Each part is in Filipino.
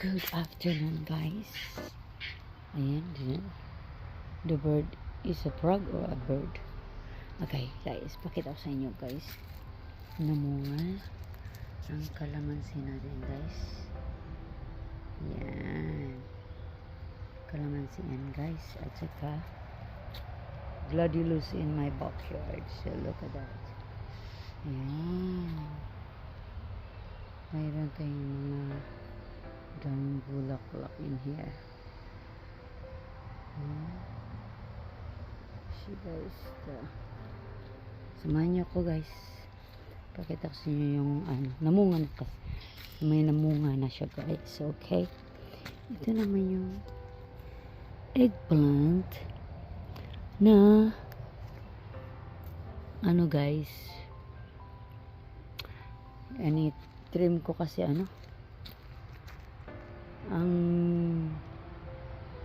Good afternoon, guys. Ayan, din. The bird is a frog or a bird? Okay, guys, pakita ko sa inyo, guys. Namunga ang kalamansi natin, guys. Yan. Kalamansi yan, guys. At saka, gladulus in my backyard. So, look at that. Yan. Mayroon tayong mga daming bulaklak in here. Hmm. See guys, the... Samahan niyo ako guys. Pakita ko sa inyo yung ano, namunga na kasi. May namunga na siya guys. Okay. Ito naman yung eggplant na ano guys ani trim ko kasi ano ang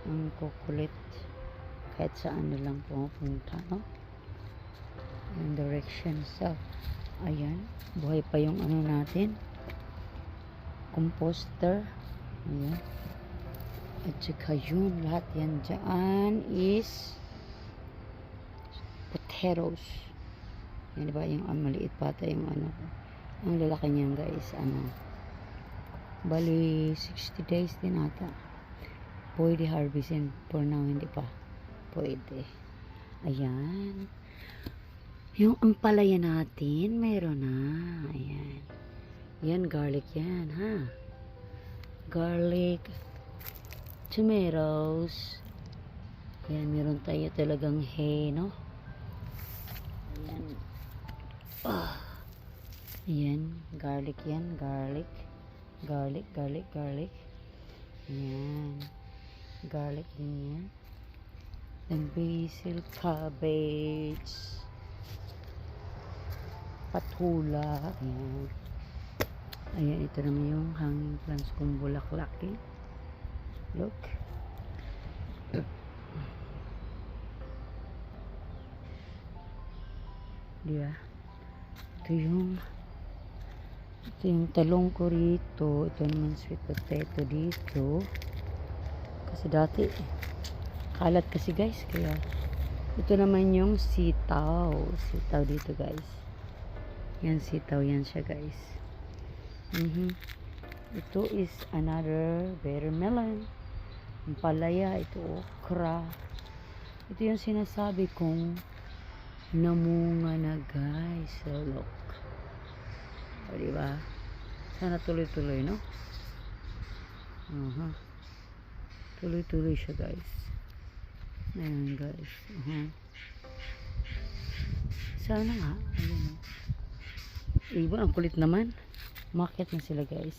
ang kukulit. Kahit saan na lang pumupunta no? Yung direction. So ayan. Buhay pa yung ano natin. Composter. Ayan. At saka yun lahat yan dyan is potatoes yan diba yung ang maliit pata yung ano. Ang lalaki niyan guys ano bali 60 days din ata. Pwede harvestin for now hindi pa. Pwede. Ayan. Yung ampalaya natin mayroon na. Ayan. Yan garlic yan ha? Garlic tomatoes. Yan meron tayo talagang hay no? Ayan. Ah. Ayan, garlic yan, garlic. Garlic, garlic, garlic. Ayan. Garlic din yan. Then basil, cabbage. Patula. Ayan. Ayan, ito naman yung hanging plants kong bulaklak eh. Look. Diba? Ito yung ito yung talong ko rito. Ito naman sweet potato dito. Kasi dati, kalat kasi guys. Kaya, ito naman yung sitaw. Sitaw dito guys. Yan sitaw yan siya guys. Mhm. Ito is another watermelon. Ang palaya, ito okra. Ito yung sinasabi kong namunga na guys. So look. O, diba? Sana tuloy-tuloy, no? Aha. Tuloy-tuloy siya, guys. Ayan, guys. Aha. Sana nga. Ayan. Iba, ang kulit naman. Market na sila, guys.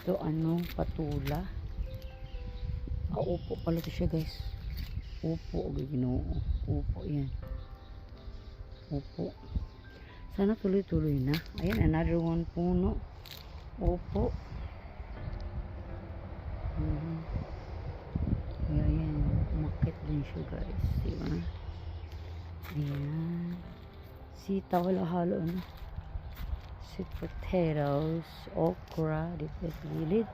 Ito, ano, patula. Ah, upo pala to siya, guys. Upo, ginoo. Upo, yan. Upo. Sana tuloy-tuloy na. Ayan, another one puno. Opo. Mhm. Ayan, ayan. Umakit din siya, guys. Diba? Ayan. Sitaw, halo-halo, ano? Sweet potatoes, okra, dito sa gilid.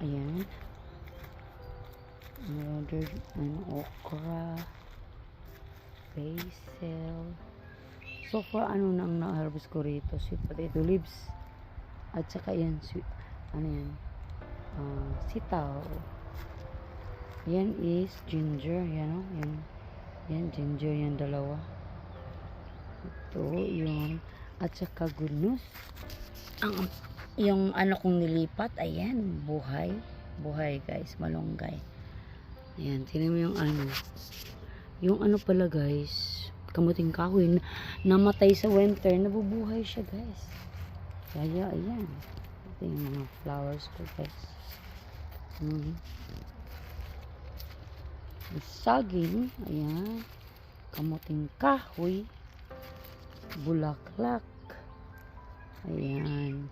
Ayan. Another, ano, okra, basil, So far, ano nang na-harvest ko rito? Sweet potato leaves. At saka yan, sweet, ano yan? Uh, sitaw. Yan is ginger. Yan o. Yan, yan, ginger yan dalawa. Ito, yung, at saka good. Ang, yung ano kong nilipat, ayan, buhay. Buhay guys, malunggay. Ayan, tinan mo yung ano. Yung ano pala guys, kamuting kahoy na namatay sa winter, nabubuhay siya guys. Kaya ayan. Ito yung mga flowers ko guys. Mm. Saging, ayan. Kamuting kahoy. Bulaklak. Ayan.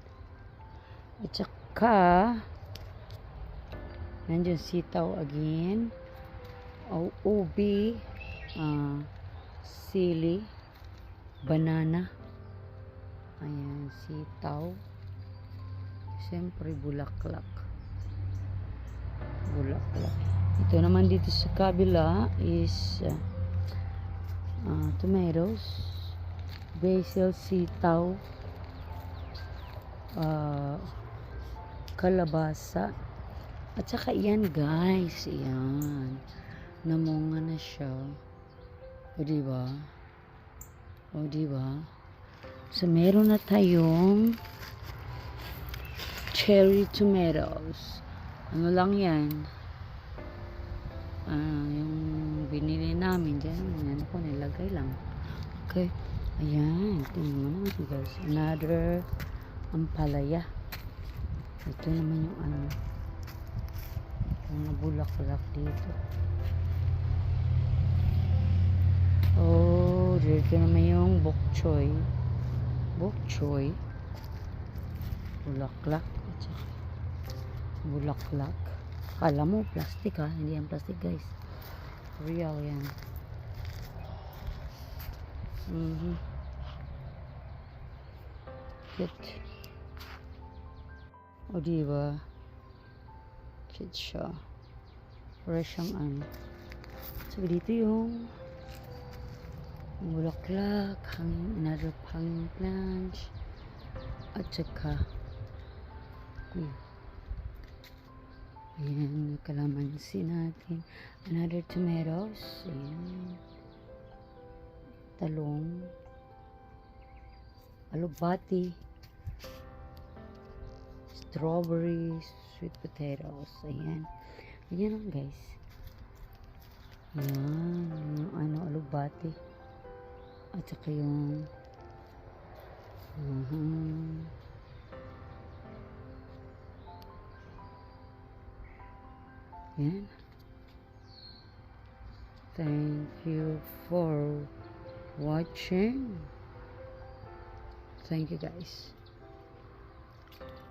At saka, nandiyan sitaw again. O, ubi. Ah, sili, banana, ayan, sitaw, siyempre bulaklak. bulaklak. Ito naman dito sa kabila is uh, uh, tomatoes, basil, sitaw, uh, kalabasa, at saka yan guys, yan. Namunga na siya. O diba? O diba? So meron na tayong cherry tomatoes. Ano lang yan? Ah, yung binili namin dyan. Yan ako, nilagay lang. Okay. Ayan. Tingnan mo naman guys. Another ampalaya. Ito naman yung ano. Yung nabulaklak dito. Oh, dito naman yung bok choy. Bok choy. Bulaklak. Bulaklak. Kala mo, plastic ha. Hindi yan plastic guys. Real yan. Mhm. Cute. O diba? Cute siya. Fresh ang ano. So dito yung bulaklak, hanging, another hanging plants, at saka uy, ayan, kalamansi natin, another tomatoes, ayan, talong, alubati, strawberries, sweet potatoes, ayan, ayan lang guys, ayan, ano, alubati, at saka yung Mhm. Yan. Thank you for watching. Thank you guys.